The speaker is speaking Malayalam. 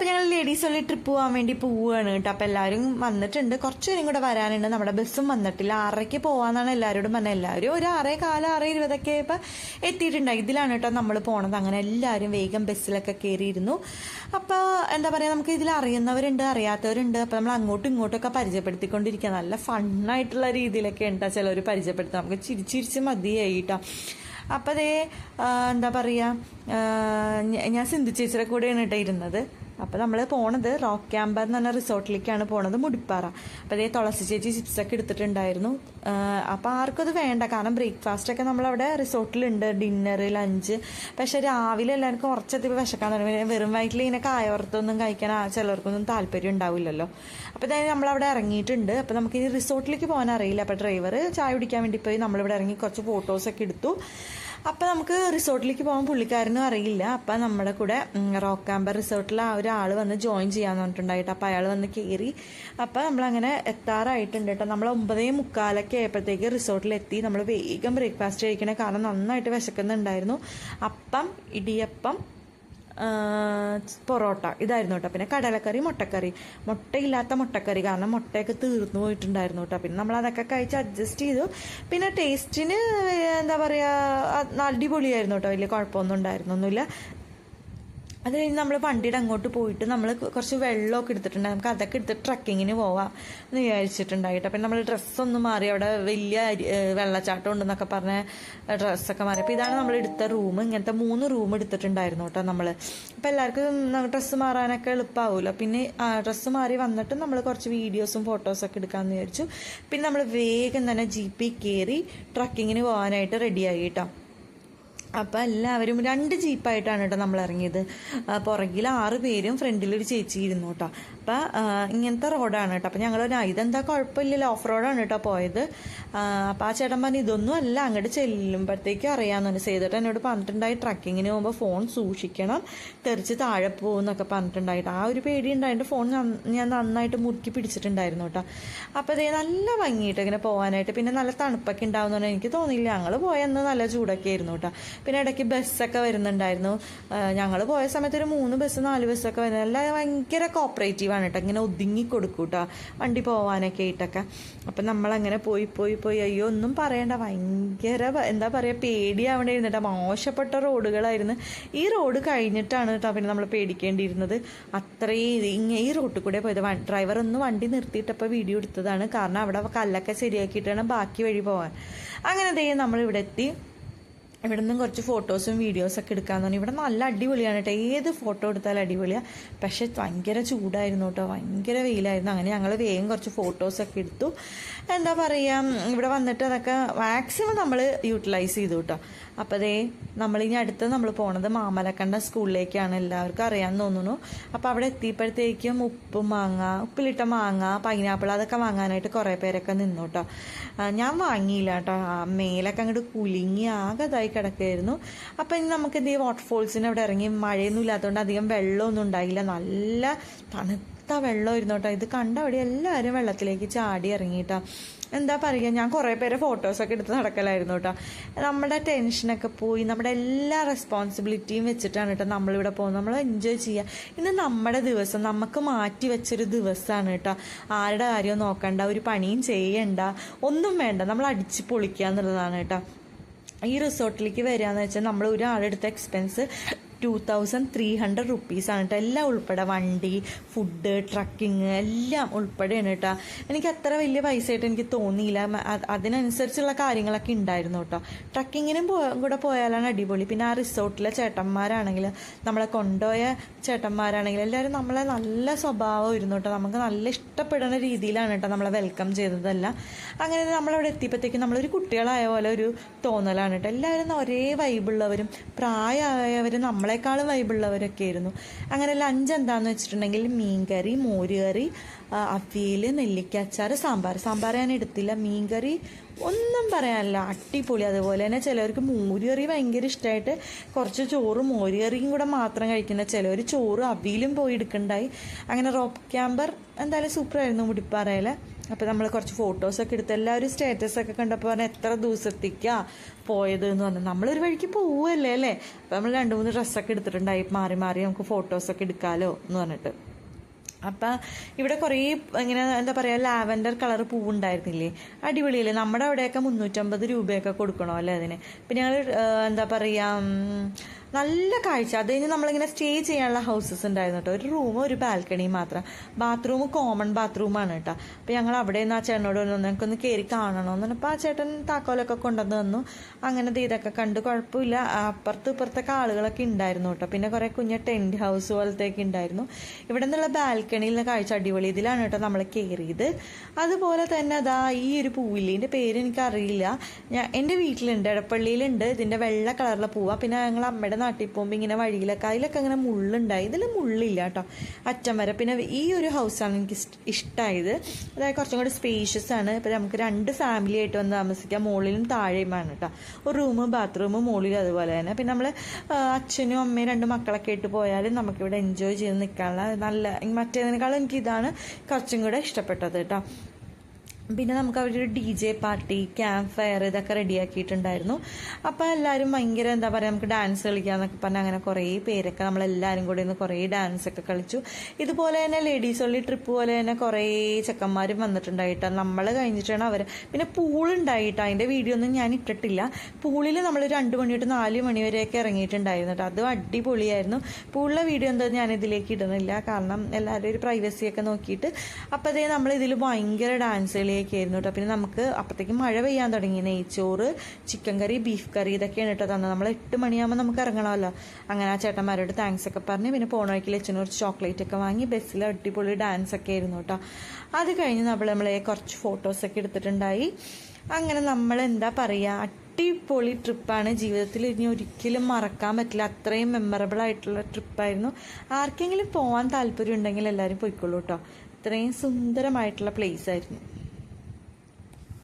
അപ്പോൾ ഞങ്ങൾ ലേഡീസ് ഉള്ള ട്രിപ്പ് പോകാൻ വേണ്ടി പോവുകയാണ് കേട്ടോ. അപ്പോൾ എല്ലാവരും വന്നിട്ടുണ്ട്. കുറച്ച് പേരും കൂടെ വരാനുണ്ട്. നമ്മുടെ ബസ്സും വന്നിട്ടില്ല. ആറരയ്ക്ക് പോകാമെന്നാണ് എല്ലാവരോടും പറഞ്ഞത്. എല്ലാവരും ഒരു ആറേ കാലം ആറ് ഇരുപതൊക്കെ ഇപ്പോൾ എത്തിയിട്ടുണ്ടായി ഇതിലാണ് കേട്ടോ നമ്മൾ പോണത്. അങ്ങനെ എല്ലാവരും വേഗം ബസ്സിലൊക്കെ കയറിയിരുന്നു അപ്പോൾ എന്താ പറയുക നമുക്ക് ഇതിൽ അറിയുന്നവരുണ്ട് അറിയാത്തവരുണ്ട്. അപ്പോൾ നമ്മൾ അങ്ങോട്ടും ഇങ്ങോട്ടൊക്കെ പരിചയപ്പെടുത്തിക്കൊണ്ടിരിക്കുക. നല്ല ഫണ്ണായിട്ടുള്ള രീതിയിലൊക്കെ ഉണ്ടാ ചിലവർ പരിചയപ്പെടുത്തുക. നമുക്ക് ചിരിച്ചിരിച്ച് മതിയായി കേട്ടോ. അപ്പോൾ അതേ എന്താ പറയുക ഞാൻ സിന്ധു ചേച്ചിയുടെ കൂടെയാണ് കേട്ടോ ഇരുന്നത്. അപ്പോൾ നമ്മൾ പോണത് റോക്ക് ക്യാമ്പർ എന്ന് പറഞ്ഞ റിസോർട്ടിലേക്കാണ് പോണത് മുടിപ്പാറ. അപ്പോൾ അതേ തുളസി ചേച്ചി ചിപ്സൊക്കെ എടുത്തിട്ടുണ്ടായിരുന്നു. അപ്പോൾ ആർക്കും അത് വേണ്ട. കാരണം ബ്രേക്ക്ഫാസ്റ്റ് ഒക്കെ നമ്മളവിടെ റിസോർട്ടിലുണ്ട്. ഡിന്നർ ലഞ്ച് പക്ഷെ രാവിലെ എല്ലാവർക്കും കുറച്ചെത്തി വിശക്കാൻ തുടങ്ങി വെറും വയറ്റിൽ ഇങ്ങനെ കായവർത്തൊന്നും കഴിക്കാൻ ചിലർക്കൊന്നും താല്പര്യം ഉണ്ടാവില്ലല്ലോ. അപ്പോൾ ഇതായത് നമ്മളവിടെ ഇറങ്ങിയിട്ടുണ്ട്. അപ്പോൾ നമുക്ക് ഈ റിസോർട്ടിലേക്ക് പോകാൻ അറിയില്ല അപ്പോൾ ഡ്രൈവർ ചായ കുടിക്കാൻ വേണ്ടി പോയി നമ്മളിവിടെ ഇറങ്ങി കുറച്ച് ഫോട്ടോസൊക്കെ എടുത്തു. അപ്പം നമുക്ക് റിസോർട്ടിലേക്ക് പോകാൻ പുള്ളിക്കാരനും അറിയില്ല. അപ്പം നമ്മുടെ കൂടെ റോക്ക് ക്യാമ്പർ റിസോർട്ടിൽ ആ ഒരാൾ വന്ന് ജോയിൻ ചെയ്യാന്ന് പറഞ്ഞിട്ടുണ്ടായിട്ട് അപ്പം അയാൾ വന്ന് കയറി. അപ്പം നമ്മളങ്ങനെ എത്താറായിട്ടുണ്ട് കേട്ടോ നമ്മൾ ഒമ്പതേ മുക്കാലൊക്കെ ആയപ്പോഴത്തേക്ക് റിസോർട്ടിലെത്തി. നമ്മൾ വേഗം ബ്രേക്ക്ഫാസ്റ്റ് കഴിക്കണേ കാരണം നന്നായിട്ട് വിശക്കുന്നുണ്ടായിരുന്നു. അപ്പം ഇടിയപ്പം പൊറോട്ട ഇതായിരുന്നു കേട്ടോ. പിന്നെ കടലക്കറി മുട്ടക്കറി. മുട്ടയില്ലാത്ത മുട്ടക്കറി. കാരണം മുട്ടയൊക്കെ തീർന്നു പോയിട്ടുണ്ടായിരുന്നു കേട്ടോ. പിന്നെ നമ്മൾ അതൊക്കെ കഴിച്ച് അഡ്ജസ്റ്റ് ചെയ്തു. പിന്നെ ടേസ്റ്റിന് എന്താ പറയുക അടിപൊളിയായിരുന്നു കേട്ടോ. വലിയ കുഴപ്പമൊന്നും ഉണ്ടായിരുന്നൊന്നുമില്ല. അത് കഴിഞ്ഞ് നമ്മൾ വണ്ടിയുടെ അങ്ങോട്ട് പോയിട്ട് നമ്മൾ കുറച്ച് വെള്ളമൊക്കെ എടുത്തിട്ടുണ്ട് നമുക്ക് അതൊക്കെ എടുത്തിട്ട് ട്രക്കിങ്ങിന് പോവാം എന്ന് വിചാരിച്ചിട്ടുണ്ടായിട്ട്. അപ്പം നമ്മൾ ഡ്രസ്സൊന്നും മാറി അവിടെ വലിയ വെള്ളച്ചാട്ടം ഉണ്ടെന്നൊക്കെ പറഞ്ഞ ഡ്രസ്സൊക്കെ മാറി. അപ്പോൾ ഇതാണ് നമ്മൾ എടുത്ത റൂം ഇങ്ങനത്തെ മൂന്ന് റൂം എടുത്തിട്ടുണ്ടായിരുന്നു കേട്ടോ നമ്മൾ അപ്പോൾ എല്ലാവർക്കും ഡ്രസ്സ് മാറാനൊക്കെ എളുപ്പമാവുമല്ലോ പിന്നെ ഡ്രസ്സ് മാറി വന്നിട്ട് നമ്മൾ കുറച്ച് വീഡിയോസും ഫോട്ടോസൊക്കെ എടുക്കാമെന്ന് വിചാരിച്ചു. പിന്നെ നമ്മൾ വേഗം തന്നെ ജീപ്പിൽ കയറി ട്രക്കിങ്ങിന് പോകാനായിട്ട് റെഡിയായി കേട്ടോ. അപ്പം എല്ലാവരും രണ്ട് ജീപ്പായിട്ടാണ് കേട്ടോ നമ്മൾ ഇറങ്ങിയത് പുറകിൽ ആറ് പേരും ഫ്രണ്ടിൽ ഒരു ചേച്ചി ഇരുന്നു കേട്ടോ അപ്പം ഇങ്ങനത്തെ റോഡാണ് കേട്ടോ അപ്പം ഞങ്ങൾ ഇതെന്താ കുഴപ്പമില്ലല്ലോ ഓഫ് റോഡാണ് കേട്ടോ പോയത്. അപ്പം ആ ചേട്ടൻ പറഞ്ഞു ഇതൊന്നും അല്ല അങ്ങോട്ട് ചെല്ലുമ്പോഴത്തേക്കും അറിയാമെന്ന് ചെയ്തിട്ട് എന്നോട് പറഞ്ഞിട്ടുണ്ടായി ട്രക്കിങ്ങിന് പോകുമ്പോൾ ഫോൺ സൂക്ഷിക്കണം തെറിച്ച് താഴെ പോകുന്നൊക്കെ പറഞ്ഞിട്ടുണ്ടായിട്ട്. ആ ഒരു പേടി ഉണ്ടായിട്ട് ഫോൺ ഞാൻ നന്നായിട്ട് മുറുക്കി പിടിച്ചിട്ടുണ്ടായിരുന്നു കേട്ടോ അപ്പോൾ ഇതേ നല്ല ഭംഗിയിട്ട് ഇങ്ങനെ പോകാനായിട്ട് പിന്നെ നല്ല തണുപ്പൊക്കെ ഉണ്ടാവുന്നതുകൊണ്ട് എനിക്ക് തോന്നിയില്ല. ഞങ്ങൾ പോയെന്ന് നല്ല ചൂടൊക്കെ ആയിരുന്നു കേട്ടോ പിന്നെ ഇടയ്ക്ക് ബസ്സൊക്കെ വരുന്നുണ്ടായിരുന്നു. ഞങ്ങൾ പോയ സമയത്ത് ഒരു മൂന്ന് ബസ് നാല് ബസ്സൊക്കെ വരുന്നത്. എല്ലാം ഭയങ്കര കോപ്പറേറ്റീവ് ആണ് കേട്ടോ ഇങ്ങനെ ഒതുങ്ങി കൊടുക്കും കേട്ടോ വണ്ടി പോകാനൊക്കെ ആയിട്ടൊക്കെ. അപ്പം നമ്മളങ്ങനെ പോയി പോയി പോയി. അയ്യോ ഒന്നും പറയണ്ട. ഭയങ്കര എന്താ പറയുക പേടിയാവേണ്ടി ഇരുന്നിട്ട്. മോശപ്പെട്ട റോഡുകളായിരുന്നു. ഈ റോഡ് കഴിഞ്ഞിട്ടാണ് കേട്ടോ പിന്നെ നമ്മൾ പേടിക്കേണ്ടിയിരുന്നത്. അത്രയും ഇങ്ങനെ ഈ റോട്ടിൽ കൂടെ പോയത്. ഡ്രൈവർ ഒന്ന് വണ്ടി നിർത്തിയിട്ടപ്പോൾ വീഡിയോ എടുത്തതാണ്. കാരണം അവിടെ കല്ലൊക്കെ ശരിയാക്കിയിട്ടാണ് ബാക്കി വഴി പോകാൻ അങ്ങനെ ദേ നമ്മളിവിടെ എത്തി. ഇവിടെ നിന്നും കുറച്ച് ഫോട്ടോസും വീഡിയോസൊക്കെ എടുക്കാന്ന് പറഞ്ഞു. ഇവിടെ നല്ല അടിപൊളിയാണ് കേട്ടോ. ഏത് ഫോട്ടോ എടുത്താലും അടിപൊളിയാണ് പക്ഷേ ഭയങ്കര ചൂടായിരുന്നു കേട്ടോ. ഭയങ്കര വെയിലായിരുന്നു. അങ്ങനെ ഞങ്ങൾ വേഗം കുറച്ച് ഫോട്ടോസൊക്കെ എടുത്തു. എന്താ പറയുക ഇവിടെ വന്നിട്ട് അതൊക്കെ മാക്സിമം നമ്മൾ യൂട്ടിലൈസ് ചെയ്തു കേട്ടോ. അപ്പോൾ അതേ നമ്മളിനി അടുത്ത് നമ്മൾ പോണത് മാമലക്കണ്ട സ്കൂളിലേക്കാണ് എല്ലാവർക്കും അറിയാൻ തോന്നുന്നു. അപ്പോൾ അവിടെ എത്തിയപ്പോഴത്തേക്കും ഉപ്പ് മാങ്ങ ഉപ്പിലിട്ട മാങ്ങ പൈനാപ്പിൾ അതൊക്കെ വാങ്ങാനായിട്ട് കുറേ പേരൊക്കെ നിന്നു കേട്ടോ. ഞാൻ വാങ്ങിയില്ല കേട്ടോ. മേലൊക്കെ അങ്ങോട്ട് കുലുങ്ങി ആകെ കിടക്കുകയായിരുന്നു അപ്പോൾ ഇനി നമുക്ക് എന്ത് ചെയ്യും വാട്ടർഫോൾസിന് അവിടെ ഇറങ്ങി മഴയൊന്നും ഇല്ലാത്തതുകൊണ്ട് അധികം വെള്ളമൊന്നും ഉണ്ടായില്ല. നല്ല തണുത്ത വെള്ളമായിരുന്നു കേട്ടോ. ഇത് കണ്ട അവിടെ എല്ലാവരും വെള്ളത്തിലേക്ക് ചാടി ഇറങ്ങിയിട്ടാ. എന്താ പറയുക ഞാൻ കുറേ പേരെ ഫോട്ടോസൊക്കെ എടുത്ത് നടക്കലായിരുന്നു കേട്ടോ. നമ്മുടെ ടെൻഷനൊക്കെ പോയി. നമ്മുടെ എല്ലാ റെസ്പോൺസിബിലിറ്റിയും വെച്ചിട്ടാണ് കേട്ടോ നമ്മളിവിടെ പോകുന്നത്. നമ്മൾ എൻജോയ് ചെയ്യുക ഇന്ന് നമ്മുടെ ദിവസം നമുക്ക് മാറ്റി വെച്ചൊരു ദിവസമാണ് കേട്ടോ. ആരുടെ കാര്യവും നോക്കണ്ട ഒരു പണിയും ചെയ്യണ്ട ഒന്നും വേണ്ട. നമ്മൾ അടിച്ച് പൊളിക്കുക എന്നുള്ളതാണ് കേട്ടോ. ഈ റിസോർട്ടിലേക്ക് വരികയെന്ന് വെച്ചാൽ നമ്മൾ ഒരാളെടുത്ത expense two thousand three hundred റുപ്പീസാണ് കേട്ടോ എല്ലാം ഉൾപ്പെടെ വണ്ടി ഫുഡ് ട്രക്കിങ് എല്ലാം ഉൾപ്പെടെയാണ് കേട്ടോ എനിക്ക് അത്ര വലിയ പൈസ ആയിട്ട് എനിക്ക് തോന്നിയില്ല. അതിനനുസരിച്ചുള്ള കാര്യങ്ങളൊക്കെ ഉണ്ടായിരുന്നു കേട്ടോ ട്രക്കിങ്ങിനും കൂടെ പോയാലാണ് അടിപൊളി. പിന്നെ ആ റിസോർട്ടിലെ ചേട്ടന്മാരാണെങ്കിൽ നമ്മളെ കൊണ്ടുപോയ ചേട്ടന്മാരാണെങ്കിൽ എല്ലാവരും നമ്മളെ നല്ല സ്വഭാവമായിരുന്നു കേട്ടോ നമുക്ക് നല്ല ഇഷ്ടപ്പെടുന്ന രീതിയിലാണ് കേട്ടോ നമ്മളെ വെൽക്കം ചെയ്തതെല്ലാം. അങ്ങനെ നമ്മളവിടെ എത്തിയപ്പോഴത്തേക്കും നമ്മളൊരു കുട്ടികളായ പോലെ ഒരു തോന്നലാണ് കേട്ടോ എല്ലാവരും ഒരേ വൈബുള്ളവരും പ്രായമായവരും പ്രായമായവർ നമ്മളെക്കാളും വൈബുള്ളവരൊക്കെ ആയിരുന്നു. അങ്ങനെ ലഞ്ച് എന്താന്ന് വെച്ചിട്ടുണ്ടെങ്കിൽ മീൻകറി മോരുകറി അവിയൽ നെല്ലിക്ക അച്ചാർ സാമ്പാർ. സാമ്പാർ ഞാൻ എടുത്തില്ല. മീൻകറി ഒന്നും പറയാനില്ല. അടിപൊളി. അതുപോലെ തന്നെ ചിലവർക്ക് മോരുകറി ഭയങ്കര ഇഷ്ടമായിട്ട് കുറച്ച് ചോറും മോരുകറിയും കൂടെ മാത്രം കഴിക്കുന്ന ചിലവർ ചോറ് അവിയിലും പോയി എടുക്കണ്ടായി. അങ്ങനെ റോപ്പ് ക്യാമ്പർ എന്തായാലും സൂപ്പറായിരുന്നു മുടിപ്പാറയിൽ അപ്പോൾ നമ്മൾ കുറച്ച് ഫോട്ടോസൊക്കെ എടുത്ത് എല്ലാവരും സ്റ്റാറ്റസൊക്കെ കണ്ടപ്പോൾ പറഞ്ഞാൽ എത്ര ദിവസത്തേക്കാണ് പോയത് എന്ന് പറഞ്ഞു. നമ്മളൊരു വഴിക്ക് പോവുമല്ലേ അല്ലേ? അപ്പോൾ നമ്മൾ രണ്ട് മൂന്ന് ഡ്രസ്സൊക്കെ എടുത്തിട്ടുണ്ടായി. മാറി മാറി നമുക്ക് ഫോട്ടോസൊക്കെ എടുക്കാമല്ലോ എന്ന് പറഞ്ഞിട്ട്. അപ്പം ഇവിടെ കുറേ ഇങ്ങനെ എന്താ പറയുക ലാവൻഡർ കളർ പൂവുണ്ടായിരുന്നില്ലേ? അടിപൊളിയല്ലേ? നമ്മുടെ അവിടെയൊക്കെ മുന്നൂറ്റമ്പത് രൂപയൊക്കെ കൊടുക്കണോ അല്ലേ അതിന്? പിന്നെ ഞങ്ങൾ എന്താ പറയുക നല്ല കാഴ്ച. അത് കഴിഞ്ഞ് നമ്മളിങ്ങനെ സ്റ്റേ ചെയ്യാനുള്ള ഹൗസസ് ഉണ്ടായിരുന്നു കേട്ടോ ഒരു റൂമും ഒരു ബാൽക്കണിയും മാത്രം. ബാത്റൂം കോമൺ ബാത്റൂമാണ് കേട്ടോ അപ്പം ഞങ്ങൾ അവിടെ നിന്ന് ആ ചേട്ടനോട് പറഞ്ഞു ഞങ്ങൾക്കൊന്ന് കയറി കാണണമെന്ന് പറഞ്ഞപ്പോൾ ആ ചേട്ടൻ താക്കോലൊക്കെ കൊണ്ടുവന്ന് തന്നു. അങ്ങനെ ഇതൊക്കെ കണ്ട് കുഴപ്പമില്ല. അപ്പുറത്ത് ഇപ്പുറത്തൊക്കെ ആളുകളൊക്കെ ഉണ്ടായിരുന്നു കേട്ടോ പിന്നെ കുറേ കുഞ്ഞ ടെന്റ് ഹൗസ് പോലത്തേക്ക് ഉണ്ടായിരുന്നു. ഇവിടെ നിന്നുള്ള ബാൽക്കണിയിൽ നിന്ന് കാഴ്ച അടിപൊളി ഇതിലാണ് കേട്ടോ നമ്മൾ കയറിയത് അതുപോലെ തന്നെ അതാ ഈ ഒരു പൂവില്ലേ പേര് എനിക്കറിയില്ല. ഞാൻ എന്റെ വീട്ടിലുണ്ട് എടപ്പള്ളിയിലുണ്ട്. ഇതിന്റെ വെള്ള കളറിലെ പൂവാ. പിന്നെ ഞങ്ങൾ അമ്മയുടെ നാട്ടിൽ പോകുമ്പോൾ ഇങ്ങനെ വഴിയിലൊക്കെ അതിലൊക്കെ അങ്ങനെ മുള്ളുണ്ടായി. ഇതിൽ മുള്ളില്ല കേട്ടോ അറ്റം വരെ. പിന്നെ ഈ ഒരു ഹൗസാണ് എനിക്ക് ഇഷ്ടമായത് അതായത് കുറച്ചും കൂടി സ്പേഷ്യസ് ആണ്. ഇപ്പം നമുക്ക് രണ്ട് ഫാമിലി ആയിട്ട് വന്ന് താമസിക്കാം. മുകളിലും താഴെയുമാണ് കേട്ടോ ഒരു റൂം ബാത്റൂം മുകളിലും അതുപോലെ തന്നെ. പിന്നെ നമ്മൾ അച്ഛനും അമ്മയും രണ്ട് മക്കളൊക്കെ ആയിട്ട് പോയാലും നമുക്കിവിടെ എൻജോയ് ചെയ്ത് നിൽക്കാനുള്ള നല്ല മറ്റേതിനേക്കാളും എനിക്കിതാണ് കുറച്ചും കൂടെ ഇഷ്ടപ്പെട്ടത് കേട്ടോ പിന്നെ നമുക്ക് അവരൊരു D J party camp fire ഇതൊക്കെ റെഡിയാക്കിയിട്ടുണ്ടായിരുന്നു അപ്പോൾ എല്ലാവരും ഭയങ്കര എന്താ പറയുക നമുക്ക് ഡാൻസ് കളിക്കാന്നൊക്കെ പറഞ്ഞാൽ അങ്ങനെ കുറേ പേരൊക്കെ നമ്മളെല്ലാവരും കൂടി ഇന്ന് കുറേ ഡാൻസ് ഒക്കെ കളിച്ചു. ഇതുപോലെ തന്നെ ലേഡീസ് ഓൺലി ട്രിപ്പ് പോലെ തന്നെ കുറേ ചെക്കന്മാരും വന്നിട്ടുണ്ടായിട്ട്. നമ്മൾ കഴിഞ്ഞിട്ടാണ് അവർ പിന്നെ പൂളുണ്ടായിട്ട്. അതിന്റെ വീഡിയോ ഒന്നും ഞാൻ ഇട്ടിട്ടില്ല. പൂളിൽ നമ്മൾ രണ്ട് മണി തൊട്ട് നാല് മണി വരെയൊക്കെ ഇറങ്ങിയിട്ടുണ്ടായിരുന്നു കേട്ടോ അതും അടിപൊളിയായിരുന്നു. പൂളിലെ വീഡിയോ എന്താ ഞാൻ ഇതിലേക്ക് ഇടുന്നില്ല. കാരണം എല്ലാവരും ഒരു പ്രൈവസിയൊക്കെ നോക്കിയിട്ട്. അപ്പോൾ നമ്മൾ ഇതിൽ ഭയങ്കര ഡാൻസ് കളിയൊക്കെ ആയിരുന്നു കേട്ടോ. പിന്നെ നമുക്ക് അപ്പോഴത്തേക്കും മഴ പെയ്യാൻ തുടങ്ങി. നെയ്ച്ചോറ് ചിക്കൻ കറി ബീഫ് കറി ഇതൊക്കെയാണ് കേട്ടോ തന്നത്. നമ്മൾ എട്ട് മണിയാകുമ്പോൾ നമുക്ക് ഇറങ്ങണമല്ലോ. അങ്ങനെ ആ ചേട്ടന്മാരോട് താങ്ക്സ് ഒക്കെ പറഞ്ഞ് പിന്നെ പോണ വഴിക്ക് അച്ഛനും കുറച്ച് ചോക്ലേറ്റ് ഒക്കെ വാങ്ങി ബസ്സിൽ അടിപൊളി ഡാൻസ് ഒക്കെ ആയിരുന്നു കേട്ടോ. അത് കഴിഞ്ഞ് നമ്മൾ നമ്മളെ കുറച്ച് ഫോട്ടോസൊക്കെ എടുത്തിട്ടുണ്ടായി. അങ്ങനെ നമ്മൾ എന്താ പറയുക അടിപൊളി ട്രിപ്പാണ് ജീവിതത്തിൽ ഇനി ഒരിക്കലും മറക്കാൻ പറ്റില്ല. അത്രയും മെമ്മറബിൾ ആയിട്ടുള്ള ട്രിപ്പായിരുന്നു ആർക്കെങ്കിലും പോകാൻ താല്പര്യം ഉണ്ടെങ്കിൽ എല്ലാവരും പോയിക്കോളൂ കേട്ടോ. ഇത്രയും സുന്ദരമായിട്ടുള്ള പ്ലേസ് ആയിരുന്നു.